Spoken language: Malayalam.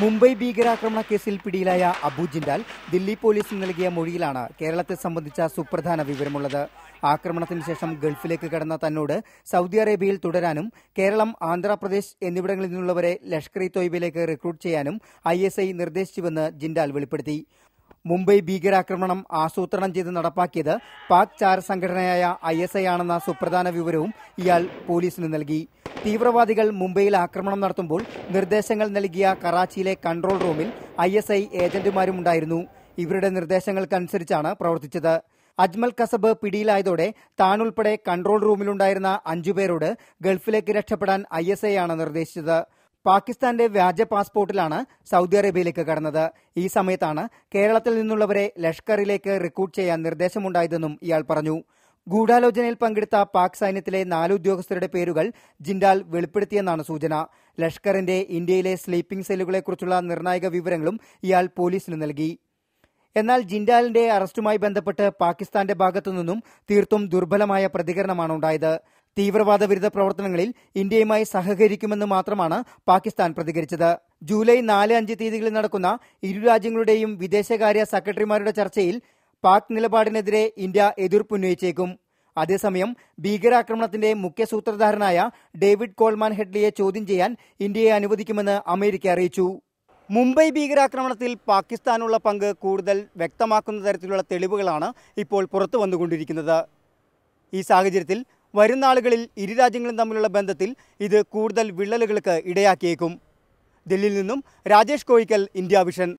മുംബൈ ഭീകരാക്രമണ കേസിൽ പിടിയിലായ അബു ജിൻഡാൽ ദില്ലി പോലീസിന് നൽകിയ മൊഴിയിലാണ് കേരളത്തെ സംബന്ധിച്ച സുപ്രധാന വിവരമുള്ളത്. ആക്രമണത്തിന് ശേഷം ഗൾഫിലേക്ക് കടന്ന തന്നോട് സൗദി അറേബ്യയിൽ തുടരാനും കേരളം ആന്ധ്രാപ്രദേശ് എന്നിവിടങ്ങളിൽ നിന്നുള്ളവരെ ലഷ്കർ ഇ റിക്രൂട്ട് ചെയ്യാനും ഐ നിർദ്ദേശിച്ചുവെന്ന് ജിൻഡാൽ വെളിപ്പെടുത്തി. മുംബൈ ഭീകരാക്രമണം ആസൂത്രണം ചെയ്ത് നടപ്പാക്കിയത് പാക് ചാര സംഘടനയായ ഐ എസ് ഐ ആണെന്ന സുപ്രധാന വിവരവും ഇയാൾ പോലീസിന് നൽകി. തീവ്രവാദികൾ മുംബൈയിൽ ആക്രമണം നടത്തുമ്പോൾ നിർദ്ദേശങ്ങൾ നൽകിയ കറാച്ചിയിലെ കൺട്രോൾ റൂമിൽ ഐ എസ് ഐ ഏജന്റുമാരും ഉണ്ടായിരുന്നു. ഇവരുടെ നിർദ്ദേശങ്ങൾക്കനുസരിച്ചാണ് പ്രവർത്തിച്ചത്. അജ്മൽ കസബ് പിടിയിലായതോടെ താനുൾപ്പെടെ കൺട്രോൾ റൂമിലുണ്ടായിരുന്ന അഞ്ചുപേരോട് ഗൾഫിലേക്ക് രക്ഷപ്പെടാൻ ഐ എസ് ഐ ആണ് നിർദ്ദേശിച്ചത്. പാകിസ്ഥാന്റെ വ്യാജ പാസ്പോർട്ടിലാണ് സൗദി അറേബ്യയിലേക്ക് കടന്നത്. ഈ സമയത്താണ് കേരളത്തിൽ നിന്നുള്ളവരെ ലഷ്കറിലേക്ക് റിക്രൂട്ട് ചെയ്യാൻ നിർദ്ദേശമുണ്ടായതെന്നും ഇയാൾ പറഞ്ഞു. ഗൂഢാലോചനയിൽ പങ്കെടുത്ത പാക് സൈന്യത്തിലെ നാല് ഉദ്യോഗസ്ഥരുടെ പേരുകൾ ജിൻഡാൽ വെളിപ്പെടുത്തിയെന്നാണ് സൂചന. ലഷ്കറിന്റെ ഇന്ത്യയിലെ സ്ലീപ്പിംഗ് സെല്ലുകളെക്കുറിച്ചുള്ള നിർണായക വിവരങ്ങളും ഇയാൾ പോലീസിന് നൽകി. എന്നാൽ ജിൻഡാലിന്റെ അറസ്റ്റുമായി ബന്ധപ്പെട്ട് പാകിസ്ഥാന്റെ ഭാഗത്തുനിന്നും തീർത്തും ദുർബലമായ പ്രതികരണമാണ് ഉണ്ടായത്. തീവ്രവാദ വിരുദ്ധ പ്രവർത്തനങ്ങളിൽ ഇന്ത്യയുമായി സഹകരിക്കുമെന്ന് മാത്രമാണ് പാകിസ്ഥാൻ പ്രതികരിച്ചത്. ജൂലൈ നാല് അഞ്ച് തീയതികളിൽ നടക്കുന്ന ഇരു രാജ്യങ്ങളുടെയും വിദേശകാര്യ സെക്രട്ടറിമാരുടെ ചർച്ചയിൽ പാക് നിലപാടിനെതിരെ ഇന്ത്യ എതിർപ്പുന്നയിച്ചേക്കും അതേസമയം ഭീകരാക്രമണത്തിന്റെ മുഖ്യ സൂത്രധാരനായ ഡേവിഡ് കോൾമാൻ ഹെഡ്ലിയെ ചോദ്യം ചെയ്യാൻ ഇന്ത്യയെ അനുവദിക്കുമെന്ന് അമേരിക്ക അറിയിച്ചു. മുംബൈ ഭീകരാക്രമണത്തിൽ പാകിസ്ഥാനുള്ള പങ്ക് കൂടുതൽ വ്യക്തമാക്കുന്ന തരത്തിലുള്ള തെളിവുകളാണ് ഇപ്പോൾ പുറത്തു വന്നുകൊണ്ടിരിക്കുന്നത് ഈ സാഹചര്യത്തിൽ വരും നാളുകളിൽ ഇരു രാജ്യങ്ങളും തമ്മിലുള്ള ബന്ധത്തിൽ ഇത് കൂടുതൽ വിള്ളലുകൾക്ക് ഇടയാക്കിയേക്കും. ദില്ലിയിൽ നിന്നും രാജേഷ് കോയിക്കൽ ഇന്ത്യ വിഷൻ.